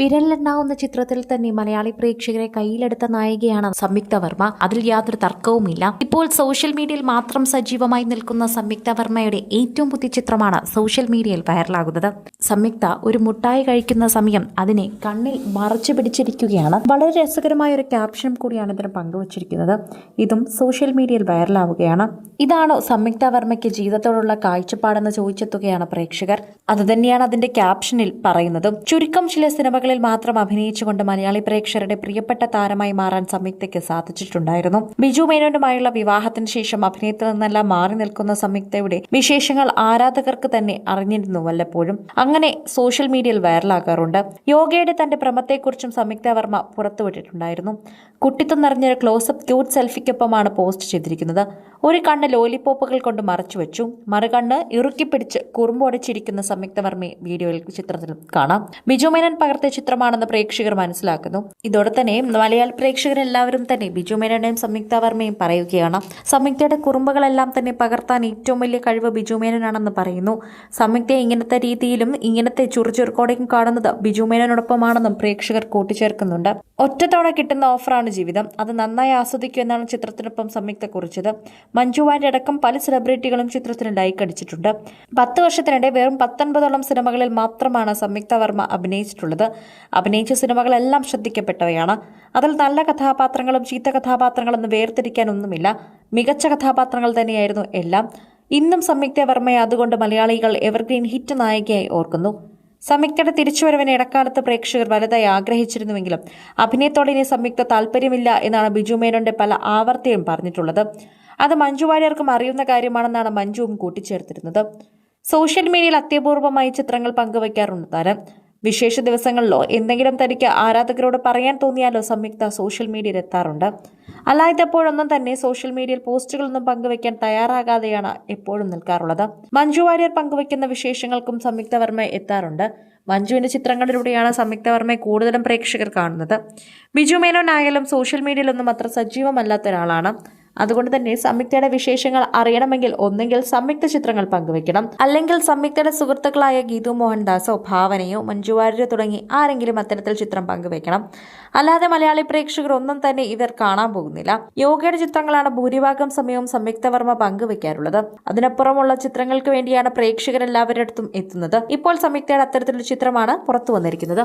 വിരലിലെണ്ണാവുന്ന ചിത്രത്തിൽ തന്നെ മലയാളി പ്രേക്ഷകരെ കയ്യിലെടുത്ത നായികയാണ് സംയുക്ത വർമ്മ. അതിൽ യാതൊരു തർക്കവുമില്ല. ഇപ്പോൾ സോഷ്യൽ മീഡിയയിൽ മാത്രം സജീവമായി നിൽക്കുന്ന സംയുക്ത വർമ്മയുടെ ഏറ്റവും പുതിയ ചിത്രമാണ് സോഷ്യൽ മീഡിയയിൽ വൈറലാകുന്നത്. സംയുക്ത ഒരു മുട്ടായി കഴിക്കുന്ന സമയം അതിനെ കണ്ണിൽ മറച്ചു പിടിച്ചിരിക്കുകയാണ്. വളരെ രസകരമായ ഒരു ക്യാപ്ഷനും കൂടിയാണ് ഇതിന് പങ്കുവച്ചിരിക്കുന്നത്. ഇതും സോഷ്യൽ മീഡിയയിൽ വൈറലാവുകയാണ്. ഇതാണോ സംയുക്ത വർമ്മയ്ക്ക് ജീവിതത്തോടുള്ള കാഴ്ചപ്പാടെന്ന് ചോദിച്ചെത്തുകയാണ് പ്രേക്ഷകർ. അതുതന്നെയാണ് അതിന്റെ ക്യാപ്ഷനിൽ പറയുന്നതും. ചുരുക്കം ചില സിനിമകളിൽ മാത്രം അഭിനയിച്ചുകൊണ്ട് മലയാളി പ്രേക്ഷകരുടെ പ്രിയപ്പെട്ട താരമായി മാറാൻ സംയുക്തയ്ക്ക് സാധിച്ചിട്ടുണ്ടായിരുന്നു. ബിജു മേനോനുമായുള്ള വിവാഹത്തിന് ശേഷം അഭിനയത്തിൽ നിന്നെല്ലാം മാറി നിൽക്കുന്ന സംയുക്തയുടെ വിശേഷങ്ങൾ ആരാധകർക്ക് തന്നെ അറിഞ്ഞിരുന്നു വല്ലപ്പോഴും. അങ്ങനെ സോഷ്യൽ മീഡിയയിൽ വൈറലാക്കാറുണ്ട് യോഗയുടെ തന്റെ ഭ്രമത്തെക്കുറിച്ചും സംയുക്ത വർമ്മ പുറത്തുവിട്ടിട്ടുണ്ടായിരുന്നു. കുട്ടിത്തം നിറഞ്ഞൊരു ക്ലോസപ്പ് ക്യൂട്ട് സെൽഫിക്കൊപ്പമാണ് പോസ്റ്റ് ചെയ്തിരിക്കുന്നത്. ഒരു കണ്ണ് ലോലിപ്പോപ്പുകൾ കൊണ്ട് മറച്ചു വെച്ചു. മറുകണ്ണ് ഇറുക്കിപ്പിടിച്ച് പിടിച്ച് കുറുമ്പോടിച്ചിരിക്കുന്ന സംയുക്ത വർമ്മയെ വീഡിയോയിൽ ചിത്രത്തിൽ കാണാം. ബിജു മേനൻ പകർത്തിയ ചിത്രമാണെന്ന് പ്രേക്ഷകർ മനസ്സിലാക്കുന്നു. ഇതോടെ തന്നെ മലയാള പ്രേക്ഷകരെല്ലാവരും തന്നെ ബിജു മേനോനെയും സംയുക്ത വർമ്മയും പറയുകയാണ്. സംയുക്തയുടെ കുറുമ്പുകളെല്ലാം തന്നെ പകർത്താൻ ഏറ്റവും വലിയ കഴിവ് ബിജു മേനോനാണെന്ന് പറയുന്നു. സംയുക്തയെ ഇങ്ങനത്തെ രീതിയിലും ഇങ്ങനത്തെ ചുറുചുറുക്കോടെയും കാണുന്നത് ബിജു മേനോനോടൊപ്പമാണെന്നും പ്രേക്ഷകർ കൂട്ടിച്ചേർക്കുന്നുണ്ട്. ഒറ്റത്തവണ കിട്ടുന്ന ഓഫറാണ് ജീവിതം. അത് നന്നായി ആസ്വദിക്കൂ എന്നാണ് ചിത്രത്തിനൊപ്പം സംയുക്ത കുറിച്ചത്. മഞ്ജു വാര്യ അടക്കം പല സെലിബ്രിറ്റികളും ചിത്രത്തിന് ലൈക്ക് അടിച്ചിട്ടുണ്ട്. പത്ത് വർഷത്തിനിടെ വെറും പത്തൊൻപതോളം സിനിമകളിൽ മാത്രമാണ് സംയുക്ത വർമ്മ അഭിനയിച്ചിട്ടുള്ളത്. അഭിനയിച്ച സിനിമകളെല്ലാം ശ്രദ്ധിക്കപ്പെട്ടവയാണ്. അതിൽ നല്ല കഥാപാത്രങ്ങളും ചീത്ത കഥാപാത്രങ്ങളെന്ന് വേർതിരിക്കാനൊന്നുമില്ല. മികച്ച കഥാപാത്രങ്ങൾ തന്നെയായിരുന്നു എല്ലാം. ഇന്നും സംയുക്ത വർമ്മയെ അതുകൊണ്ട് മലയാളികൾ എവർഗ്രീൻ ഹിറ്റ് നായികയായി ഓർക്കുന്നു. സംയുക്തയുടെ തിരിച്ചുവരവിന് ഇടക്കാലത്ത് പ്രേക്ഷകർ വലുതായി ആഗ്രഹിച്ചിരുന്നുവെങ്കിലും അഭിനയത്തോടെ ഇനി സംയുക്ത താല്പര്യമില്ല എന്നാണ് ബിജു മേനോന്റെ പല ആവർത്തിയും പറഞ്ഞിട്ടുള്ളത്. അത് മഞ്ജു വാര്യർക്കും അറിയുന്ന കാര്യമാണെന്നാണ് മഞ്ജുവും കൂട്ടിച്ചേർത്തിരുന്നത്. സോഷ്യൽ മീഡിയയിൽ അത്യപൂർവമായി ചിത്രങ്ങൾ പങ്കുവയ്ക്കാറുണ്ട് താരം. വിശേഷ ദിവസങ്ങളിലോ എന്തെങ്കിലും തനിക്ക് ആരാധകരോട് പറയാൻ തോന്നിയാലോ സംയുക്ത സോഷ്യൽ മീഡിയയിൽ എത്താറുണ്ട്. അല്ലാത്തപ്പോഴൊന്നും തന്നെ സോഷ്യൽ മീഡിയയിൽ പോസ്റ്റുകളൊന്നും പങ്കുവയ്ക്കാൻ തയ്യാറാകാതെയാണ് എപ്പോഴും നിൽക്കാറുള്ളത്. മഞ്ജു വാര്യർ പങ്കുവയ്ക്കുന്ന വിശേഷങ്ങൾക്കും സംയുക്ത വർമ്മ എത്താറുണ്ട്. മഞ്ജുവിന്റെ ചിത്രങ്ങളിലൂടെയാണ് സംയുക്ത വർമ്മയെ കൂടുതലും പ്രേക്ഷകർ കാണുന്നത്. ബിജു മേനോൻ മേനോനായാലും സോഷ്യൽ മീഡിയയിലൊന്നും അത്ര സജീവമല്ലാത്ത ഒരാളാണ്. അതുകൊണ്ട് തന്നെ സംയുക്തയുടെ വിശേഷങ്ങൾ അറിയണമെങ്കിൽ ഒന്നെങ്കിൽ സംയുക്ത ചിത്രങ്ങൾ പങ്കുവെക്കണം അല്ലെങ്കിൽ സംയുക്തയുടെ സുഹൃത്തുക്കളായ ഗീതു മോഹൻദാസോ ഭാവനയോ മഞ്ജു വാര്യരോ തുടങ്ങി ആരെങ്കിലും അത്തരത്തിൽ ചിത്രം പങ്കുവെക്കണം അല്ലാതെ മലയാളി പ്രേക്ഷകർ ഒന്നും തന്നെ ഇവർ കാണാൻ പോകുന്നില്ല. യോഗയുടെ ചിത്രങ്ങളാണ് ഭൂരിഭാഗം സമയവും സംയുക്ത വർമ്മ പങ്കുവെക്കാറുള്ളത് അതിനപ്പുറമുള്ള ചിത്രങ്ങൾക്ക് വേണ്ടിയാണ് പ്രേക്ഷകരെല്ലാവരുടെ അടുത്തും എത്തുന്നത്. ഇപ്പോൾ സംയുക്തയുടെ അത്തരത്തിലൊരു ചിത്രമാണ് പുറത്തു വന്നിരിക്കുന്നത്.